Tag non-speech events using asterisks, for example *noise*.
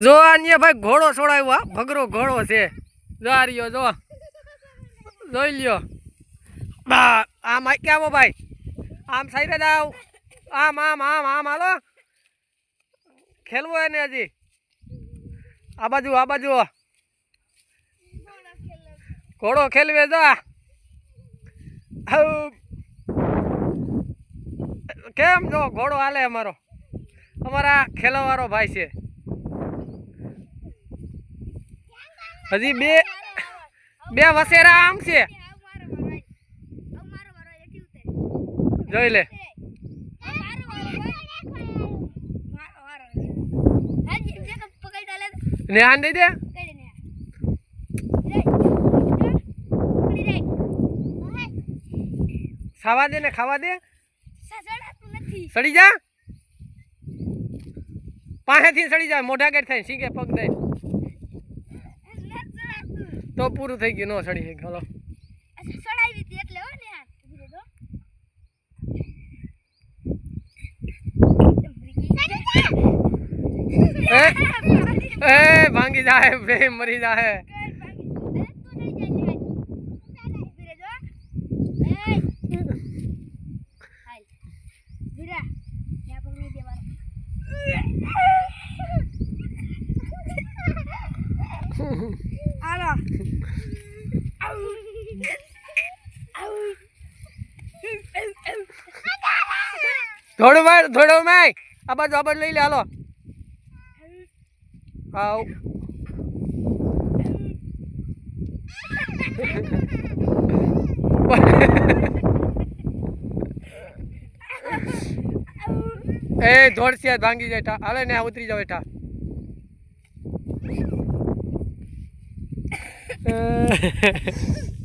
જો આને ભાઈ ઘોડો છોડાવ્યો આ ભગરો ઘોડો છે. જો રહ્યો, જો. જોઈ લ્યો. આમ આઈ આવો ભાઈ? આમ સાઈડે જ આવ. આમ આમ આમ આમ, હાલો. ખેલવું એને હજી. આ બાજુ આ બાજુ. ઘોડો ખેલવે, જા. કેમ જો ઘોડો હાલે અમારો? અમારા ખેલવાવાળો ભાઈ છે. હજી બે બે વસેરા આમ છે. જોઈ લે. નેહાન દઈ દે. ખાવા દે ને ખાવા દે. સડી જા. પાસેથી સડી જાય મોઢા ગેટ થાય શીખે પગ દે તો પૂરું થઈ ગયું ન સડી શકે હલો. એ ભાંગી જાય પ્રેમ મરી જાય *laughs* આલો થોડું માર, થોડું માય આ બાજુ આ બાજુ લઈ લે, હાલો. આવ *laughs* એ ધોળસિયા ભાંગી જાય. હાલે ને ઉતરી જાવ એઠા 啊哈哈哈